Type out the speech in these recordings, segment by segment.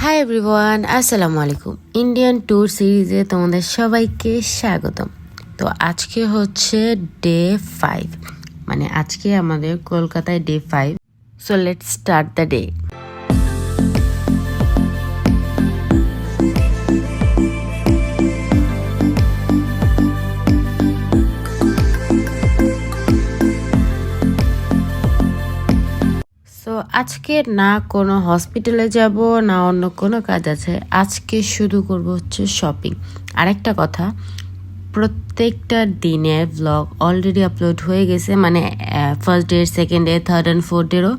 Hi everyone আসসালামু আলাইকুম Indian tour সিরিজে তোমাদের সবাইকে স্বাগতম। তো আজকে হচ্ছে ডে ফাইভ মানে আজকে আমাদের কলকাতায় day five so let start the day আজকে না কোনো হসপিটালে যাব, না অন্য কোনো কাজ আছে। আজকে শুধু করব হচ্ছে শপিং আরেকটা কথা, প্রত্যেকটা দিনের ব্লগ অলরেডি আপলোড হয়ে গেছে মানে first day second day third and fourth ডেরও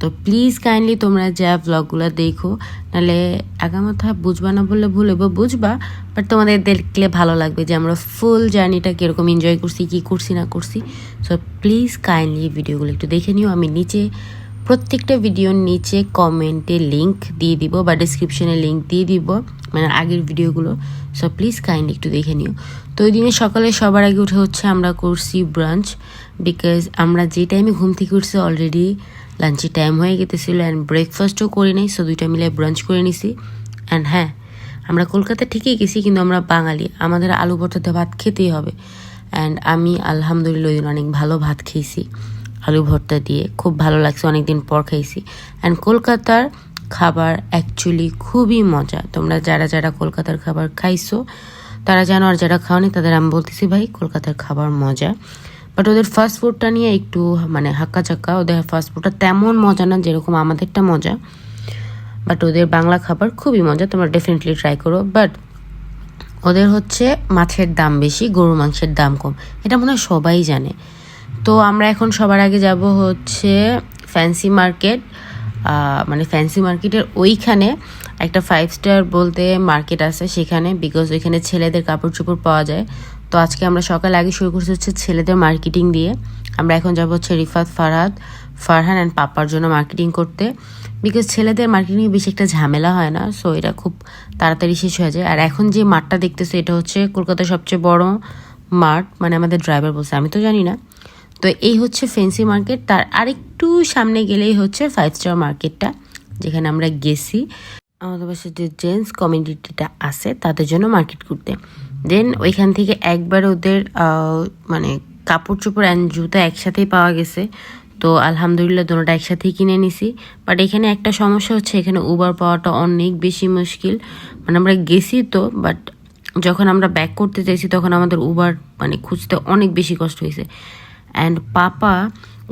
তো প্লিজ কাইন্ডলি তোমরা যা ব্লগগুলো দেখো, নাহলে আগামাথা বুঝবা না বললে ভুল হইব, বুঝবা। বাট তোমাদের দেখলে ভালো লাগবে যে আমরা ফুল জার্নিটা কীরকম এনজয় করছি, কী করছি, না করছি। সো প্লিজ কাইন্ডলি ভিডিওগুলো একটু দেখে নিও। আমি নিচে প্রত্যেকটা ভিডিওর নিচে কমেন্টে লিংক দিয়ে দিব বা ডিসক্রিপশনে লিঙ্ক দিয়ে দিব মানে আগের ভিডিওগুলো সো প্লিজ কাইন্ডলি একটু দেখে নিও। তো ওই দিনে সকালে সবার আগে উঠে হচ্ছে আমরা করছি ব্রাঞ্চ বিকজ আমরা যে টাইমে ঘুম থেকে উঠছি অলরেডি লাঞ্চের টাইম হয়ে গেতেছিলো অ্যান্ড ব্রেকফাস্টও করে নেই সো দুইটা মিলে ব্রাঞ্চ করে নিছি। অ্যান্ড হ্যাঁ আমরা কলকাতা ঠিকই গেছি কিন্তু আমরা বাঙালি, আমাদের আলু ভর্তাতে ভাত খেতেই হবে। অ্যান্ড আমি আলহামদুলিল্লাহ ওই দিন অনেক ভালো ভাত খেয়েছি। আলু ভর্তা দিয়ে। খুব ভালো লাগছে, অনেকদিন পর খাইছি অ্যান্ড কলকাতার খাবার অ্যাকচুয়ালি খুবই মজা। তোমরা যারা যারা কলকাতার খাবার খাইছো, তারা জানো আর যারা খাওনি, তাদের আমি বলতেছি, ভাই, কলকাতার খাবার মজা। বাট ওদের ফাস্ট ফুডটা নিয়ে একটু মানে হাক্কা চাক্কা ওদের ফাস্ট ফুডটা তেমন মজা না যেরকম আমাদেরটা মজা। বাট ওদের বাংলা খাবার খুবই মজা, তোমরা ডেফিনেটলি ট্রাই করো। বাট ওদের হচ্ছে মাছের দাম বেশি গরু মাংসের দাম কম। এটা মনে হয় সবাই জানে। তো আমরা এখন সবার আগে যাব হচ্ছে ফ্যান্সি মার্কেট মানে ফ্যান্সি মার্কেটের ওইখানে একটা ফাইভ স্টার বলতে মার্কেট আছে সেখানে বিকজ ওইখানে ছেলেদের কাপড় চোপড় পাওয়া যায়। তো আজকে আমরা সকাল আগে শুরু করছি হচ্ছে ছেলেদের মার্কেটিং দিয়ে। আমরা এখন যাব হচ্ছে রিফাত ফারহাদ ফারহান অ্যান্ড পাপার জন্য মার্কেটিং করতে। বিকজ ছেলেদের মার্কেটিং বেশি একটা ঝামেলা হয় না সো এটা খুব তাড়াতাড়ি শেষ হয়ে যায়। আর এখন যে মাঠটা দেখতেছে, এটা হচ্ছে কলকাতার সবচেয়ে বড় মাঠ মানে আমাদের ড্রাইভার বলছে, আমি তো জানি না। তো এই হচ্ছে ফেন্সি মার্কেট তার আরেকটু সামনে গেলেই হচ্ছে ফাইভ স্টার মার্কেটটা যেখানে আমরা গেছি। আমাদের পাশে যে জেন্টস কমিউনিটিটা আছে, তাদের জন্য মার্কেট করতে। দেন ওইখান থেকে একবার ওদের মানে কাপড় চোপড় অ্যান্ড জুতা একসাথেই পাওয়া গেছে। তো আলহামদুলিল্লাহ দুটোটা একসাথেই কিনে নিছি। বাট এখানে একটা সমস্যা হচ্ছে, এখানে উবার পাওয়াটা অনেক বেশি মুশকিল। মানে আমরা গেছি তো বাট যখন আমরা ব্যাক করতে চাইছি, তখন আমাদের উবার মানে খুঁজতে অনেক বেশি কষ্ট হয়েছে। অ্যান্ড পাপা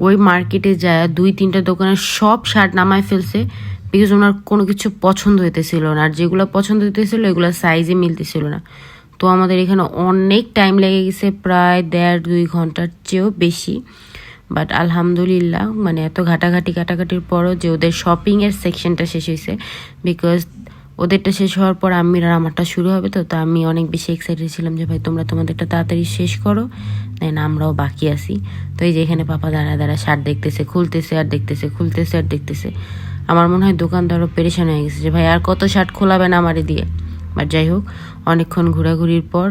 ওই মার্কেটে যায়, দুই, তিনটা দোকানের সব শার্ট নামায় ফেলছে বিকজ ওনার কোনো কিছু পছন্দ হইতেছিল না। আর যেগুলো পছন্দ হইতেছিল, এগুলো সাইজে মিলতেছিল না। তো আমাদের এখানে অনেক টাইম লেগে গেছে, প্রায় দেড়, দুই ঘণ্টার চেয়েও বেশি। বাট আলহামদুলিল্লাহ মানে এত ঘাটাঘাটি কাটাকাটির পরও যে ওদের শপিংয়ের সেকশনটা শেষ হয়েছে বিকজ ওদেরটা শেষ হওয়ার পর আম্মির আর আমারটা শুরু হবে তো, তা আমি অনেক বেশি এক্সাইটেড ছিলাম যে, ভাই, তোমরা তোমাদেরটা তাড়াতাড়ি শেষ করো দেন আমরাও বাকি আছি। তো এই যে এখানে পাপা দাঁড়া দাঁড়া শার্ট দেখতেছে, খুলতেছে আর দেখতেছে, খুলতেছে আর দেখতেছে। আমার মনে হয় দোকানদারও পেরেশান হয়ে গেছে যে, ভাই, আর কত শার্ট খোলাবেন আমারে দিয়ে? বাট যাই হোক, অনেকক্ষণ ঘোরাঘুরির পর,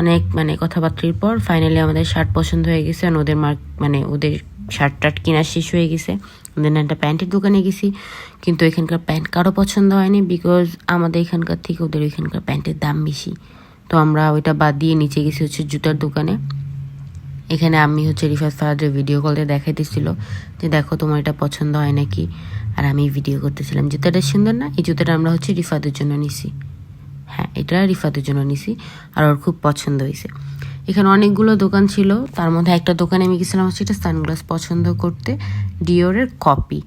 অনেক মানে কথাবার্তির পর ফাইনালি আমাদের শার্ট পছন্দ হয়ে গেছে আর ওদের মার্ক মানে ওদের শার্ট টার্ট কেনা শেষ হয়ে গেছে। দেন একটা প্যান্টের দোকানে গেছি। কিন্তু এখানকার প্যান্ট কারও পছন্দ হয়নি বিকজ আমাদের এখানকার থেকে ওদের এখানকার প্যান্টের দাম বেশি। তো আমরা ওইটা বাদ দিয়ে নিচে গেছি হচ্ছে জুতার দোকানে। এখানে আমি হচ্ছে রিফাত ফাহাদের ভিডিও কলে দেখাইতেছিল যে, দেখো, তোমার এটা পছন্দ হয় নাকি? আর আমি ভিডিও করতেছিলাম, জুতাটা সুন্দর না? এই জুতাটা আমরা হচ্ছে রিফাতের জন্য নিছি। হ্যাঁ এটা রিফাতের জন্য নিছি। আর ওর খুব পছন্দ হয়েছে। এখানে অনেকগুলো দোকান ছিল। তার মধ্যে একটা দোকানে আমি গেছিলাম হচ্ছে এটা সানগ্লাস পছন্দ করতে ডিওরের কপি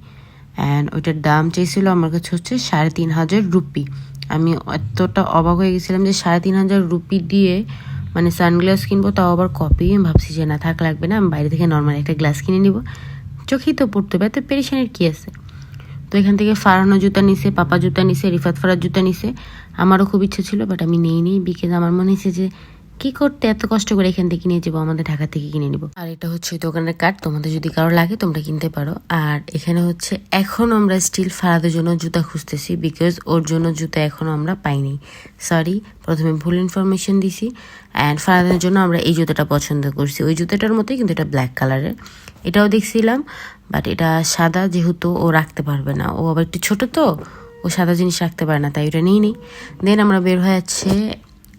অ্যান্ড ওইটার দাম চেয়েছিল আমার কাছে হচ্ছে সাড়ে তিন হাজার রুপি। আমি এতটা অবাক হয়ে গেছিলাম যে সাড়ে তিন হাজার রুপি দিয়ে মানে সানগ্লাস কিনবো, তাও আবার কপি আমি ভাবছি যে না, থাক, লাগবে না, আমি বাইরে থেকে নর্মাল একটা গ্লাস কিনে নিব। চোখেই তো পড়তে হবে, এত পেরেশানের কী আছে? তো এখান থেকে ফারানো জুতা নিছে, পাপা জুতা নিছে, রিফাত ফারার জুতা নিছে। আমারও খুব ইচ্ছে ছিল বাট আমি নেই নেই বিকেজ আমার মনে হয়েছে যে কি করতে এত কষ্ট করে এখান থেকে নিয়ে যাব? আমাদের ঢাকা থেকে কিনে নিব। আর এটা হচ্ছে দোকানের কার্ড তোমাদের যদি কারও লাগে, তোমরা কিনতে পারো। আর এখানে হচ্ছে এখন আমরা স্টিল ফারাদের জন্য জুতা খুঁজতেছি বিকজ ওর জন্য জুতা এখনও আমরা পাইনি। সরি প্রথমে ভুল ইনফরমেশন দিছি। অ্যান্ড ফারাদের জন্য আমরা এই জুতাটা পছন্দ করছি। ওই জুতাটার মতোই কিন্তু এটা ব্ল্যাক কালারের এটাও দেখছিলাম বাট এটা সাদা যেহেতু ও রাখতে পারবে না। ও আবার একটু ছোট তো, ও সাদা জিনিস রাখতে পারে না, তাই ওটা নিয়ে নিই দেন আমরা বের হয়ে যাচ্ছে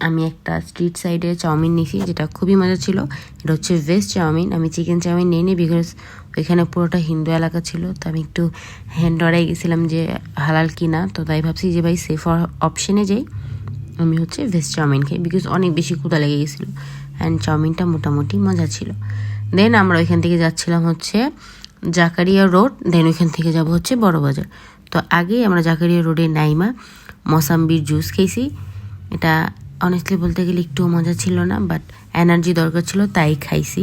আমি একটা স্ট্রিট সাইডে চাউমিন নিয়েছি, যেটা খুবই মজা ছিল। এটা হচ্ছে ভেজ চাউমিন। আমি চিকেন চাউমিন নিয়ে নিই বিকজ ওইখানে পুরোটা হিন্দু এলাকা ছিল, তো আমি একটু হ্যান্ড ডরাই গেছিলাম যে হালাল কিনা, তো তাই ভাবছি যে ভাই সেফ অপশনে যাই। আমি হচ্ছে ভেজ চাউমিন খাই বিকজ অনেক বেশি ক্ষুদা লেগে গেছিল অ্যান্ড চাউমিনটা মোটামুটি মজা ছিল। দেন আমরা ওইখান থেকে যাচ্ছিলাম হচ্ছে জাকারিয়া রোড দেন ওইখান থেকে যাব হচ্ছে বড় বাজার। তো আগে আমরা জাকারিয়া রোডে নাইমা, মসাম্বির জুস খেয়েছি। এটা অনেস্টলি বলতে গেলে একটুও মজা ছিল না বাট এনার্জি দরকার ছিল, তাই খাইছি।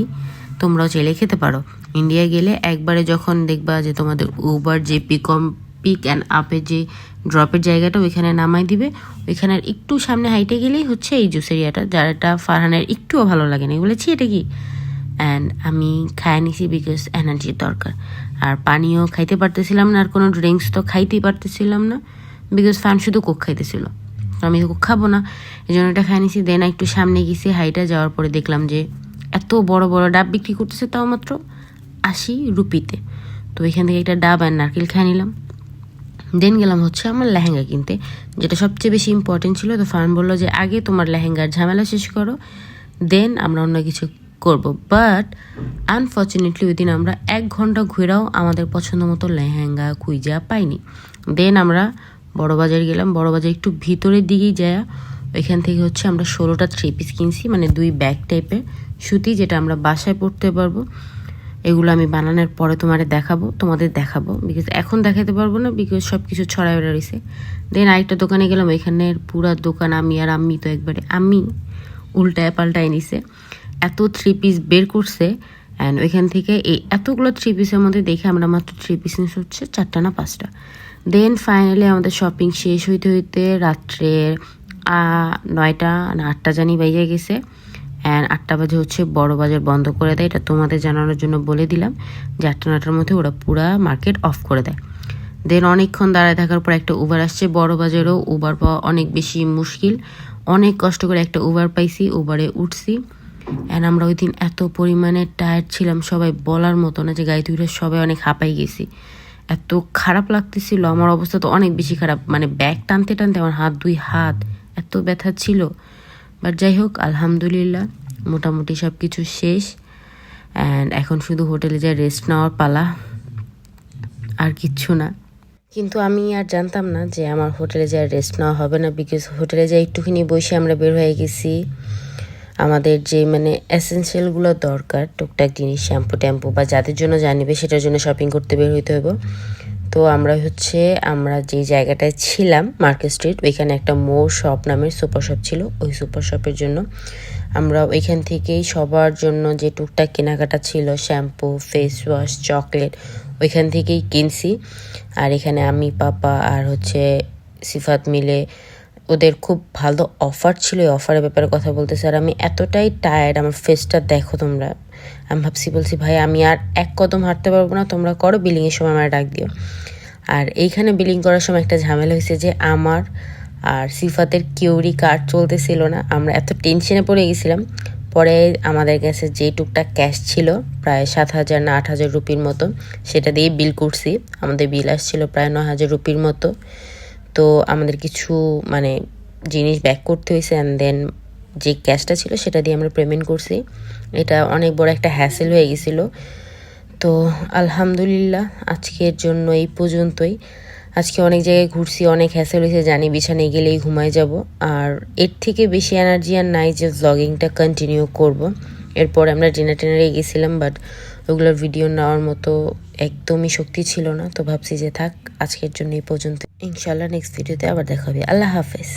তোমরাও চাইলে খেতে পারো। ইন্ডিয়া গেলে একবারে যখন দেখবা যে তোমাদের উবার যে পিকম পিক অ্যান্ড আপের যে ড্রপের জায়গাটা, ওইখানে নামাই দিবে। ওইখানের একটু সামনে হাইটে গেলেই হচ্ছে এই জুস এরিয়াটা যারটা ফারহানের একটুও ভালো লাগে না বলেছি, এটা কি? অ্যান্ড আমি খায় নিছি বিকজ এনার্জির দরকার। আর পানিও খাইতে পারতেছিলাম না, আর কোনো ড্রিঙ্কস তো খাইতেই পারতেছিলাম না বিকজ ফান শুধু কোক খাইতেছিল। আমি খাব না। এই জন্য এটা খাই নিছি। দেন একটু সামনে গেছি, হাইটা যাওয়ার পরে দেখলাম যে এত বড় বড় ডাব বিক্রি করতেছে তাও মাত্র আশি রুপিতে। তো এখান থেকে একটা ডাব আর নারকেল খাই নিলাম। দেন গেলাম হচ্ছে আমার লেহেঙ্গা কিনতে, যেটা সবচেয়ে বেশি ইম্পর্টেন্ট ছিল। তো ফার্ম বলল যে, আগে তোমার লেহেঙ্গার ঝামেলা শেষ করো দেন আমরা অন্য কিছু করব। বাট আনফর্চুনেটলি ওই দিন আমরা এক ঘণ্টা ঘুরেও আমাদের পছন্দ মতো লেহেঙ্গা খুঁজা পাইনি। দেন আমরা বড় বাজার গেলাম। বড় বাজার একটু ভিতরের দিকেই যায়। ওইখান থেকে হচ্ছে আমরা ষোলোটা থ্রি পিস কিনছি মানে দুই ব্যাগ টাইপের সুতি যেটা আমরা বাসায় পরতে পারব। এগুলো আমি বানানোর পরে তোমাদের দেখাবো তোমাদের দেখাবো। বিকজ এখন দেখাতে পারব না বিকজ সব কিছু ছড়াই রয়েছে। দেন আরেকটা দোকানে গেলাম ওইখানের পুরা দোকান আমি আর আমি তো একবারে আমি উল্টায় পাল্টায় নিছে। এত থ্রি পিস বের করছে অ্যান্ড ওইখান থেকে এই এতগুলো থ্রি পিসের মধ্যে দেখে আমরা মাত্র থ্রি পিস নিস হচ্ছে চারটা না পাঁচটা। দেন ফাইনালি আমাদের শপিং শেষ হইতে হইতে রাত্রের নয়টা না আটটা জানি বাইজে গেছে। অ্যান্ড আটটা বাজে হচ্ছে বড় বাজার বন্ধ করে দেয়। এটা তোমাদের জানানোর জন্য বলে দিলাম যে আটটা নটার মধ্যে ওরা পুরা মার্কেট অফ করে দেয়। দেন অনেকক্ষণ দাঁড়ায় থাকার পর একটা উবার আসছে। বড় বাজারেও উবার পাওয়া অনেক বেশি মুশকিল। অনেক কষ্ট করে একটা উবার পাইছি উবারে উঠছি। অ্যান্ড আমরা ওই দিন এত পরিমাণে টায়ার্ড ছিলাম, সবাই বলার মতো না যে গাড়ি তুলে সবাই অনেক হাঁপাই গেছি। এত খারাপ লাগতেছিল, আমার অবস্থা তো অনেক বেশি খারাপ। মানে ব্যাগ টানতে টানতে আমার হাত, দুই হাত এত ব্যথা ছিল। বাট যাই হোক, আলহামদুলিল্লাহ, মোটামুটি সব কিছু শেষ। অ্যান্ড এখন শুধু হোটেলে যাই রেস্ট নেওয়ার পালা, আর কিচ্ছু না। কিন্তু আমি আর জানতাম না যে আমার হোটেলে যাই রেস্ট নেওয়া হবে না বিকজ হোটেলে যাই একটুখানি বসে আমরা বের হয়ে গেছি। আমাদের যে মানে এসেন্সিয়ালগুলো দরকার, টুকটাক জিনিস শ্যাম্পু ট্যাম্পু বা যাদের জন্য জানিবে সেটার জন্য শপিং করতে বের হইতে হবে তো আমরা হচ্ছে, আমরা যে জায়গাটায় ছিলাম মার্কেট স্ট্রিট ওইখানে একটা মোর শপ নামের সুপার শপ ছিল। ওই সুপার শপের জন্য আমরা ওইখান থেকেই সবার জন্য যে টুকটাক কেনাকাটা ছিল শ্যাম্পু ফেস ওয়াশ চকলেট ওইখান থেকেই কিনছি। আর এখানে আমি, পাপা আর হচ্ছে সিফাত মিলে ওদের খুব ভালো অফার ছিল, এই অফারের ব্যাপারে কথা বলতে স্যার। আমি এতটাই টায়ার্ড আমার ফেসটা দেখো তোমরা। আমি ভাবছি, বলছি, ভাই, আমি আর এক কদম হাঁটতে পারব না, তোমরা করো বিলিংয়ের সময় আমার ডাক দিও। আর এইখানে বিলিং করার সময় একটা ঝামেলা হয়েছে যে আমার আর সিফাতের কিউরি কার্ড চলতেছিল না। আমরা এত টেনশনে পড়ে গেছিলাম। পরে আমাদের কাছে যে টুকটাক ক্যাশ ছিল, প্রায় সাত হাজার না আট হাজার রুপির মতো, সেটা দিয়ে বিল করছি। আমাদের বিল আসছিল প্রায় ন হাজার রুপির মতো। তো আমাদের কিছু মানে জিনিস ব্যাক করতে হয়েছে অ্যান্ড দেন যে ক্যাশটা ছিল সেটা দিয়ে আমরা পেমেন্ট করছি। এটা অনেক বড় একটা হ্যাসেল হয়ে গেছিল। তো আলহামদুলিল্লাহ আজকের জন্য এই পর্যন্তই। আজকে অনেক জায়গায় ঘুরছি, অনেক হ্যাসেল হয়েছে, জানি বিছানায় গেলেই ঘুমায় যাব। আর এর থেকে বেশি এনার্জি আর নাই যে ভ্লগিংটা কন্টিনিউ করব। এরপর আমরা ডিনার টেনারে গেছিলাম বাট ওগুলোর ভিডিও নেওয়ার মতো একদমই শক্তি ছিল না। তো ভাবছি যে থাক, আজকের জন্য এই পর্যন্ত। ইনশাল্লাহ নেক্সট ভিডিওতে আবার দেখা হবে। আল্লাহ হাফেজ।